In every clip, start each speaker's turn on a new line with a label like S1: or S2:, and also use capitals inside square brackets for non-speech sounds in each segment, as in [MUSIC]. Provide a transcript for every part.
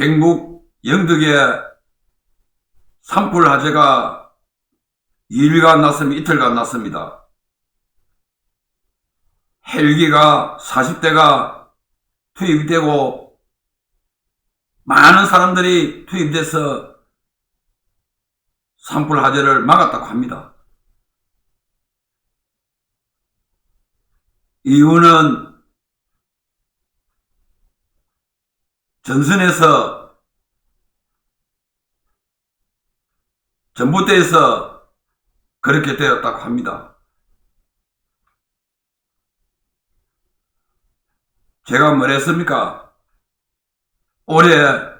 S1: 경북 영덕에 산불 화재가 2일간 났습니다. 이틀간 났습니다. 헬기가 40대가 투입되고 많은 사람들이 투입돼서 산불 화재를 막았다고 합니다. 이유는 전선에서 전봇대에서 그렇게 되었다고 합니다. 제가 뭐랬습니까? 올해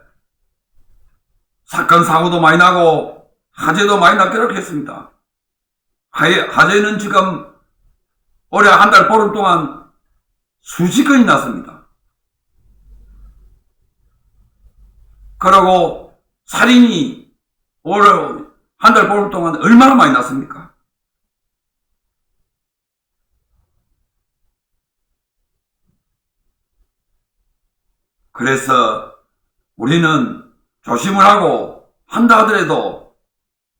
S1: 사건 사고도 많이 나고 화재도 많이 났기로 했습니다. 화재, 화재는 지금 올해 한 달 보름 동안 수십 건이 났습니다. 그러고 살인이 올해 한달 보름 동안 얼마나 많이 났습니까? 그래서 우리는 조심을 하고 한다 하더라도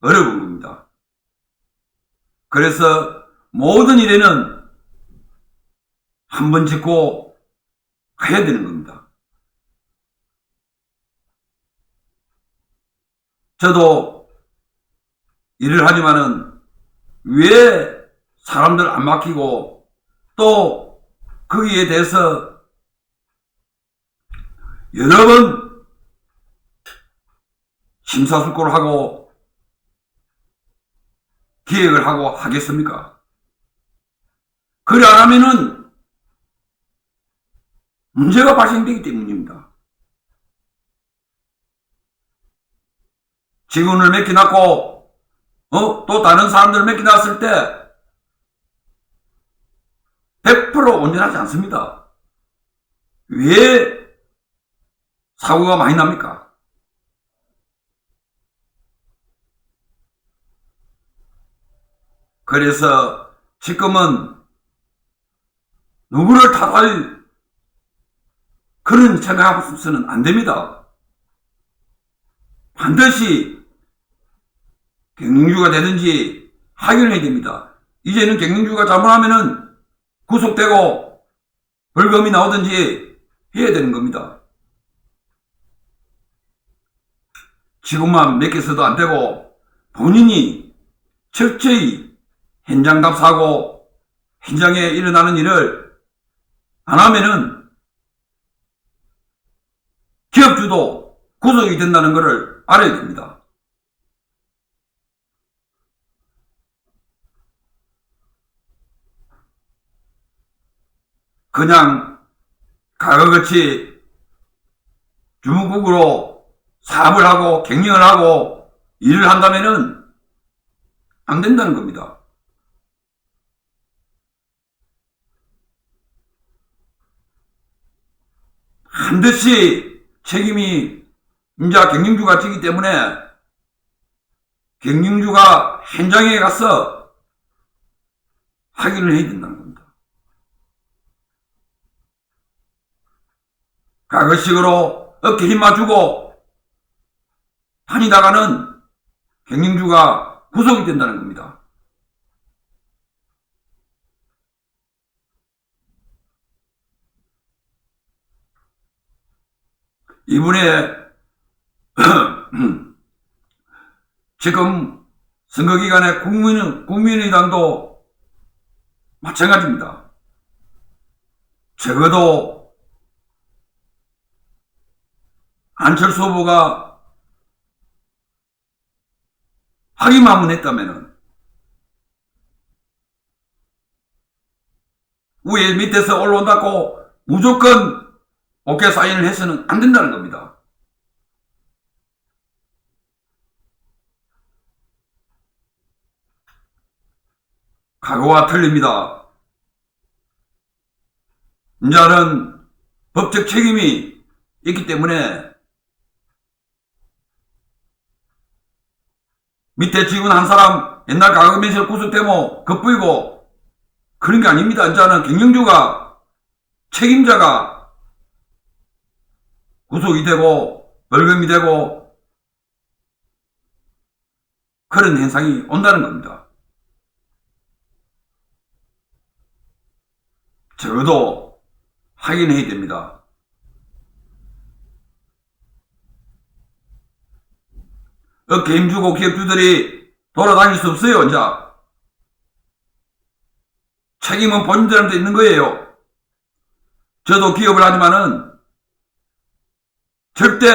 S1: 어려운 겁니다. 그래서 모든 일에는 한 번 짓고 가야 되는 겁니다. 저도 일을 하지만은 왜 사람들 안 맡기고 또 거기에 대해서 여러 번 심사숙고를 하고 기획을 하고 하겠습니까? 그래 안 하면은 문제가 발생되기 때문입니다. 직원을 맡겨놨고, 어, 또 다른 사람들을 맡겨놨을 때, 100% 온전하지 않습니다. 왜 사고가 많이 납니까? 그래서 지금은 누구를 탓할 그런 생각하고서는 안 됩니다. 반드시 경영주가 되든지 하결해야 됩니다. 이제는 경영주가 잘못하면은 구속되고 벌금이 나오든지 해야 되는 겁니다. 지금만 맡겨서도 안 되고 본인이 철저히 현장 답사하고 현장에 일어나는 일을 안 하면은 기업주도 구속이 된다는 것을 알아야 됩니다. 그냥 과거같이 주무국으로 사업을 하고 경영을 하고 일을 한다면은 안 된다는 겁니다. 반드시 책임이 임자 경영주가 지기 때문에 경영주가 현장에 가서 확인을 해야 된다는 겁니다. 과거식으로 어깨 힘 맞추고 다니다가는 경영주가 구속이 된다는 겁니다. 이번에 [CLEARS THROAT] 지금 선거 기간에 국민 국민의당도 마찬가지입니다. 적어도 안철수 후보가 확인만 했다면은 위에 밑에서 올라온다고 무조건 오케이 사인을 해서는 안 된다는 겁니다. 과거와 틀립니다. 이제는 법적 책임이 있기 때문에 밑에 직원 한 사람 옛날 가금면서 구속되면 겁부이고 그런 게 아닙니다. 이제는 경영주가 책임자가 구속이 되고 벌금이 되고 그런 현상이 온다는 겁니다. 적어도 확인해야 됩니다. 어깨 힘주고 기업주들이 돌아다닐 수 없어요, 이제. 책임은 본인들한테 있는 거예요. 저도 기업을 하지만은 절대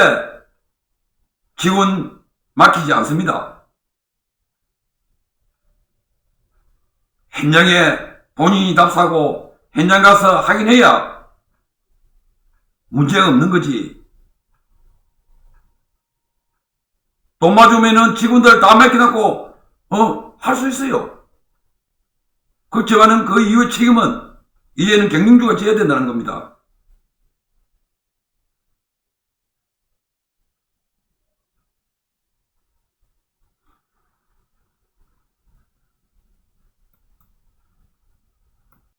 S1: 직원 맡기지 않습니다. 현장에 본인이 답사고 현장 가서 확인해야 문제가 없는 거지. 돈 맞으면은 직원들 다 맡겨놓고, 어, 할 수 있어요. 그렇지만은 그 이후 책임은 이제는 경영주가 져야 된다는 겁니다.